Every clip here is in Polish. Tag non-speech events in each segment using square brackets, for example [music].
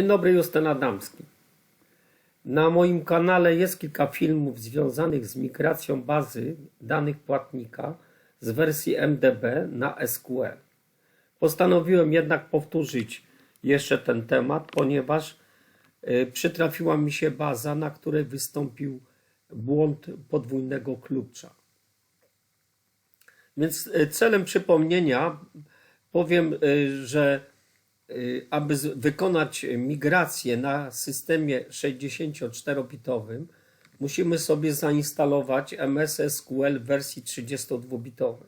Dzień dobry, Justyn Adamski. Na moim kanale jest kilka filmów związanych z migracją bazy danych płatnika z wersji MDB na SQL. Postanowiłem jednak powtórzyć jeszcze ten temat, ponieważ y, przytrafiła mi się baza, na której wystąpił błąd podwójnego klucza. Więc y, celem przypomnienia powiem, y, że aby z- wykonać migrację na systemie 64-bitowym, musimy sobie zainstalować MS SQL w wersji 32-bitowej.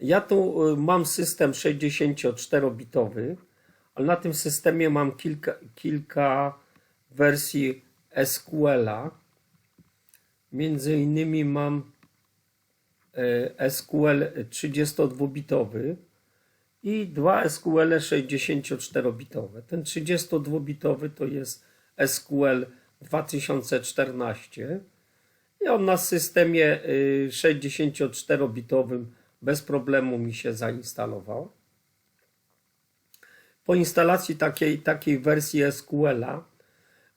Ja tu y, mam system 64-bitowy, ale na tym systemie mam kilka, kilka wersji SQL-a. Między innymi mam e, SQL 32-bitowy i dwa SQL 64-bitowe. Ten 32-bitowy to jest SQL 2014 i on na systemie y, 64-bitowym bez problemu mi się zainstalował. Po instalacji takiej, takiej wersji SQL-a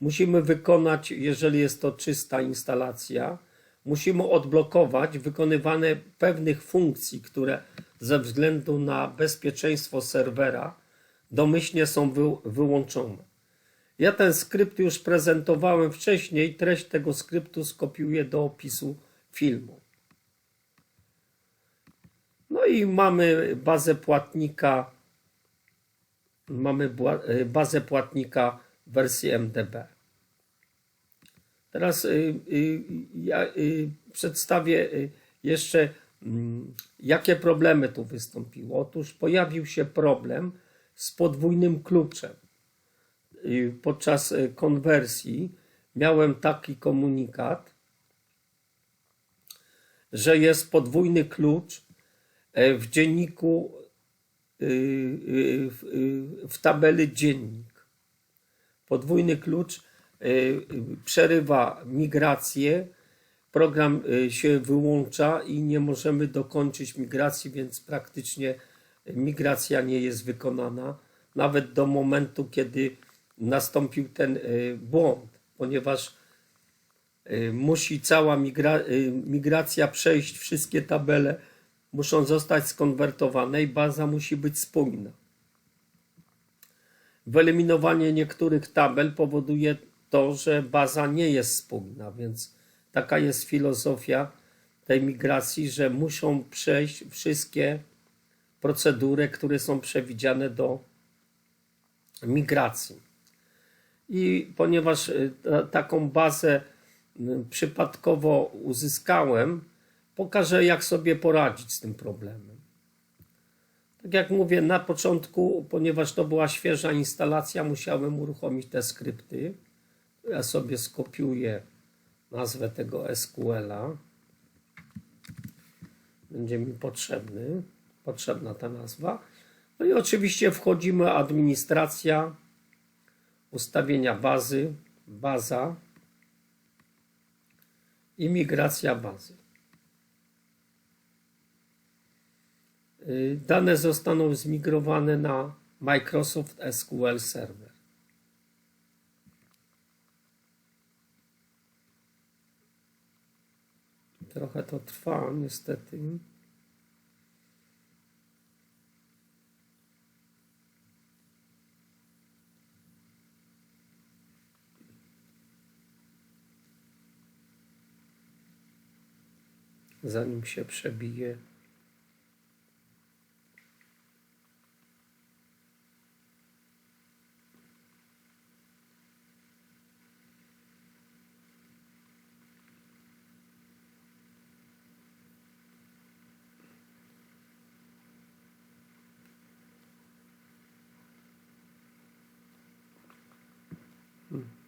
musimy wykonać, jeżeli jest to czysta instalacja, musimy odblokować wykonywanie pewnych funkcji, które ze względu na bezpieczeństwo serwera domyślnie są wy, wyłączone. Ja ten skrypt już prezentowałem wcześniej, treść tego skryptu skopiuję do opisu filmu. No i mamy bazę płatnika, mamy y, bazę płatnika wersji MDB. Teraz y, y, ja przedstawię jeszcze, jakie problemy tu wystąpiły. Otóż pojawił się problem z podwójnym kluczem. Podczas y, konwersji miałem taki komunikat, że jest podwójny klucz e, w dzienniku, y, y, w, y, w tabeli dziennik. Podwójny klucz y, przerywa migrację, program y, się wyłącza i nie możemy dokończyć migracji, więc praktycznie migracja nie jest wykonana, nawet do momentu, kiedy nastąpił ten y, błąd, ponieważ y, musi cała migra, migracja przejść, wszystkie tabele muszą zostać skonwertowane i baza musi być spójna. Wyeliminowanie niektórych tabel powoduje to, że baza nie jest spójna, więc taka jest filozofia tej migracji, że muszą przejść wszystkie procedury, które są przewidziane do migracji. I ponieważ y, ta, taką bazę y, przypadkowo uzyskałem, pokażę, jak sobie poradzić z tym problemem. Tak jak mówię, na początku, ponieważ to była świeża instalacja, musiałem uruchomić te skrypty. Ja sobie skopiuję nazwę tego SQL-a. Będzie mi potrzebny, potrzebna ta nazwa. No i oczywiście wchodzimy administracja, ustawienia bazy, baza i migracja bazy. Y, Dane zostaną zmigrowane na Microsoft SQL Server. Trochę to trwa, niestety. Zanim się przebije.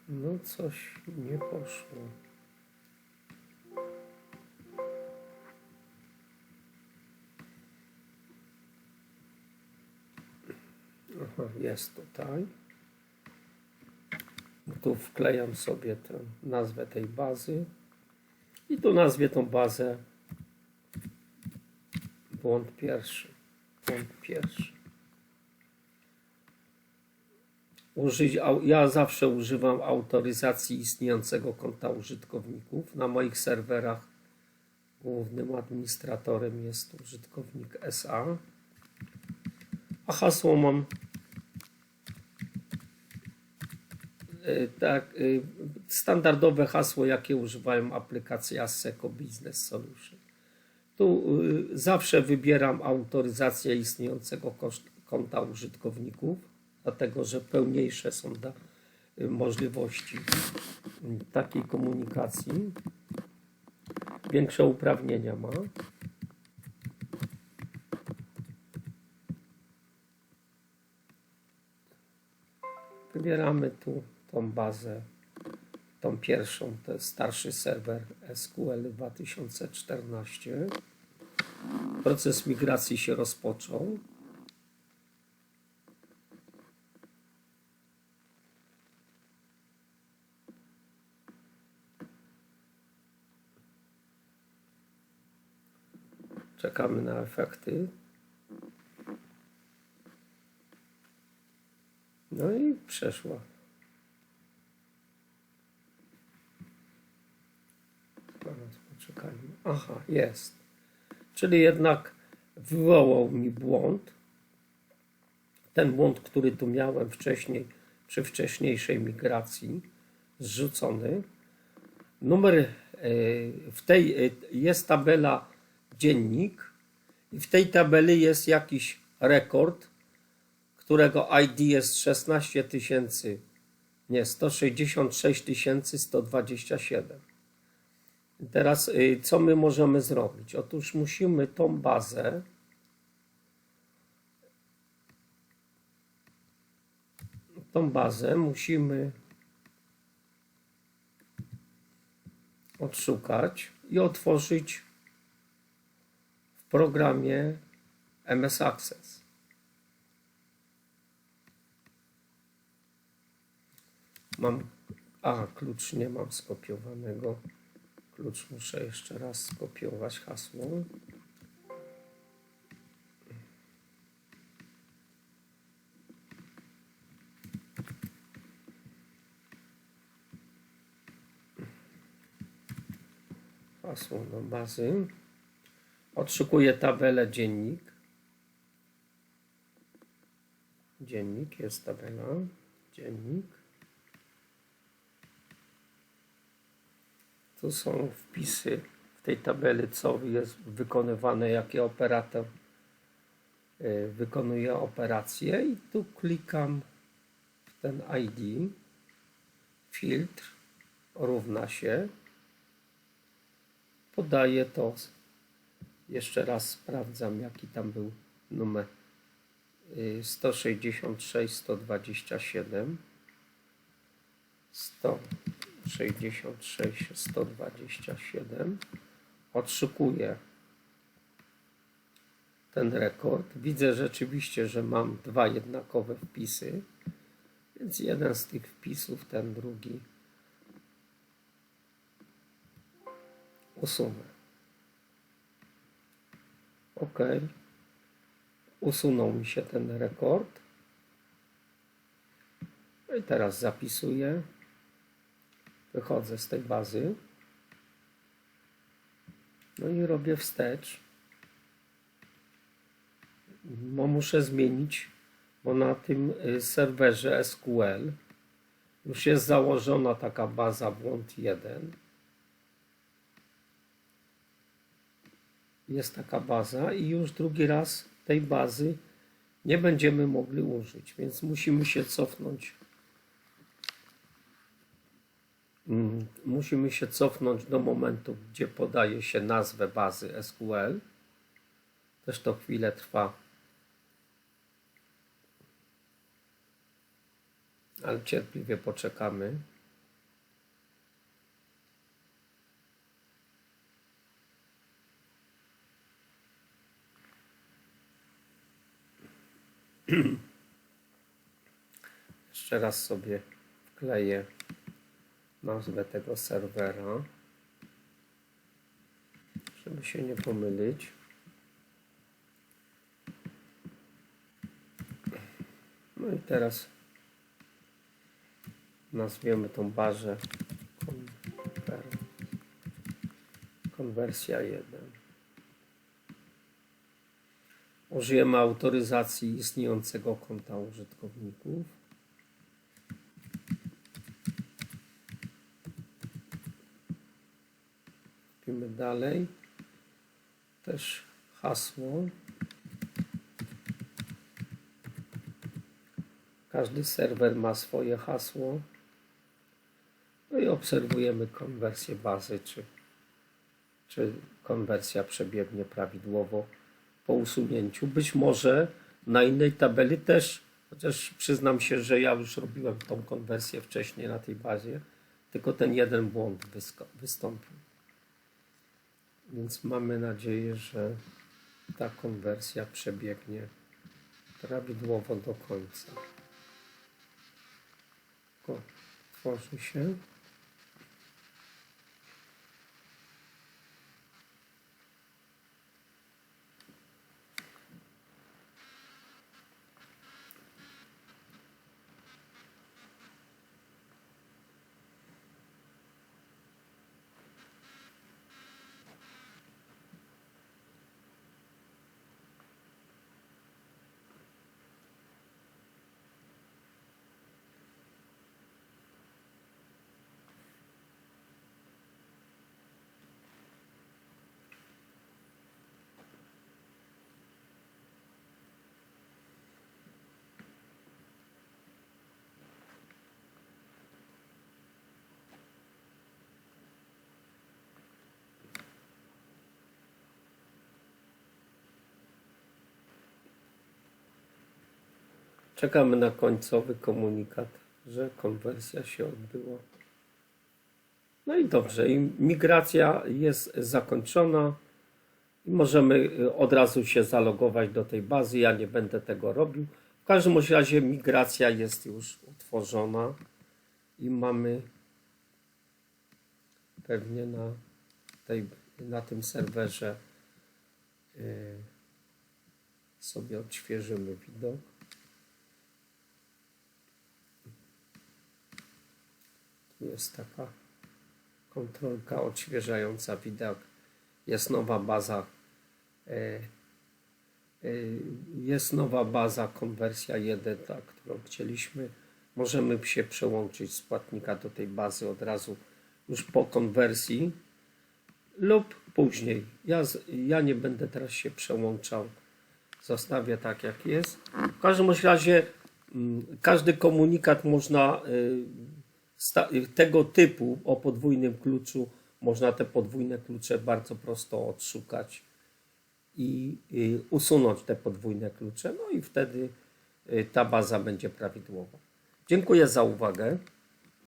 No coś nie poszło. Aha, jest tutaj. Tu wklejam sobie tę nazwę tej bazy i tu nazwię tą bazę błąd pierwszy. Błąd pierwszy. Użyć, ja zawsze używam autoryzacji istniejącego konta użytkowników. Na moich serwerach głównym administratorem jest użytkownik SA, a hasło mam y, tak, y, standardowe hasło, jakie używają aplikacje Asseco Business Solution. Tu y, zawsze wybieram autoryzację istniejącego konta użytkowników, dlatego że pełniejsze są y, możliwości takiej komunikacji. Większe uprawnienia ma. Wybieramy tu tą bazę, tą pierwszą, to jest starszy serwer SQL 2014. Proces migracji się rozpoczął. Czekamy na efekty. No i przeszła. Zaraz poczekajmy. Aha, jest. Czyli jednak wywołał mi błąd. Ten błąd, który tu miałem wcześniej, przy wcześniejszej migracji, zrzucony. Numer e, w tej e, jest tabela dziennik i w tej tabeli jest jakiś rekord, którego ID jest 16 tysięcy, nie, 166 127. Teraz y, co my możemy zrobić? Otóż musimy tą bazę tą bazę musimy odszukać i otworzyć programie MS Access. Mam, a klucz nie mam skopiowanego. Klucz muszę jeszcze raz skopiować hasło. Hasło do bazy. Odszukuję tabelę dziennik. Dziennik, jest tabela. Dziennik. Tu są wpisy w tej tabeli, co jest wykonywane, jaki operator y, wykonuje operację i tu klikam w ten ID, filtr równa się, podaję to, jeszcze raz sprawdzam jaki tam był numer y, 166 127 100 66 127 odszukuję ten rekord. Widzę rzeczywiście, że mam dwa jednakowe wpisy, więc jeden z tych wpisów, ten drugi usunę. OK. Usunął mi się ten rekord. No i teraz zapisuję. Wychodzę z tej bazy. No i robię wstecz. Bo muszę zmienić, bo na tym y, serwerze SQL już jest założona taka baza błąd 1. Jest taka baza i już drugi raz tej bazy nie będziemy mogli użyć, więc musimy się cofnąć Mm, musimy się cofnąć do momentu, gdzie podaje się nazwę bazy SQL. Też to chwilę trwa. Ale cierpliwie poczekamy. [clears throat] Jeszcze raz sobie wkleję nazwę tego serwera, żeby się nie pomylić. No i teraz nazwiemy tą bazę konwer, konwersja 1. Użyjemy autoryzacji istniejącego konta użytkowników. Wpijmy dalej. Też hasło. Każdy serwer ma swoje hasło. No i obserwujemy konwersję bazy, czy, czy konwersja przebiegnie prawidłowo po usunięciu. Być może na innej tabeli też, chociaż przyznam się, że ja już robiłem tą konwersję wcześniej na tej bazie, tylko ten jeden błąd wystąpił. Więc mamy nadzieję, że ta konwersja przebiegnie prawidłowo do końca. O, tworzy się. Czekamy na końcowy komunikat, że konwersja się odbyła. No i dobrze, migracja jest zakończona i możemy y, od razu się zalogować do tej bazy. Ja nie będę tego robił. W każdym razie migracja jest już utworzona i mamy pewnie na, tej, na tym serwerze y, sobie odświeżymy widok. Jest taka kontrolka odświeżająca widok. Jest nowa baza. e, e, Jest nowa baza konwersja 1, ta, którą chcieliśmy. Możemy się przełączyć z płatnika do tej bazy od razu już po konwersji lub później. Ja, ja nie będę teraz się przełączał. Zostawię tak jak jest. W każdym razie mm, każdy komunikat można y, tego typu o podwójnym kluczu można te podwójne klucze bardzo prosto odszukać i y, usunąć te podwójne klucze, no i wtedy y, ta baza będzie prawidłowa. Dziękuję za uwagę.